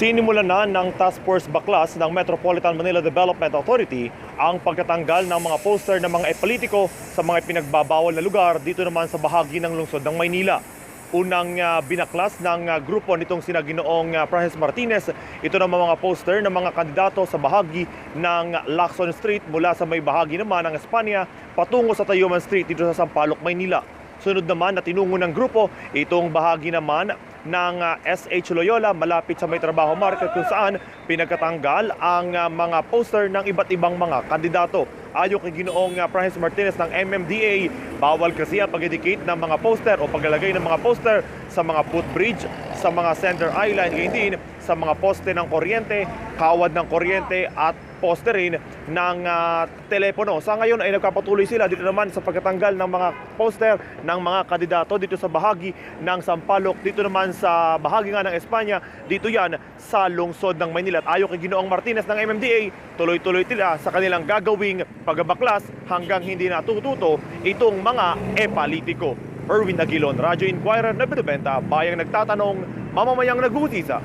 Sinimulan na ng Task Force Baklas ng Metropolitan Manila Development Authority ang pagtatanggal ng mga poster ng mga epolitiko sa mga pinagbabawal na lugar dito naman sa bahagi ng lungsod ng Maynila. Unang ah, binaklas ng ah, grupo nitong sina Ginoong ah, Francis Martinez, ito ng mga poster ng mga kandidato sa bahagi ng Lacson Street mula sa may bahagi naman ng Espanya patungo sa Tayuman Street dito sa Sampaloc, Maynila. Sunod naman na tinungo ng grupo itong bahagi naman ng ah, SH Loyola malapit sa may trabaho market kung saan pinagkatanggal ang ah, mga poster ng iba't ibang mga kandidato. Ayon kay Ginoong ah, Francis Martinez ng MMDA, bawal kasi ang pag-indicate ng mga poster o paglalagay ng mga poster sa mga footbridge, sa mga center island, gayon din sa mga poste ng kuryente, kawad ng kuryente at poste rin ng ah, telepono. Sa ngayon ay nagpapatuloy sila dito naman sa pagkatanggal ng mga poster ng mga kandidato dito sa bahagi ng Sampaloc, dito naman sa bahagi nga ng Espanya, dito yan sa lungsod ng Maynila. At ayon kay Ginoong Martinez ng MMDA, tuloy-tuloy tila sa kanilang gagawing pagbabaklas hanggang hindi natututo itong mga epalitiko. Erwin Aguilon, Radyo Inquirer na Binibenta, bayang nagtatanong, mamamayang nag-uusisa.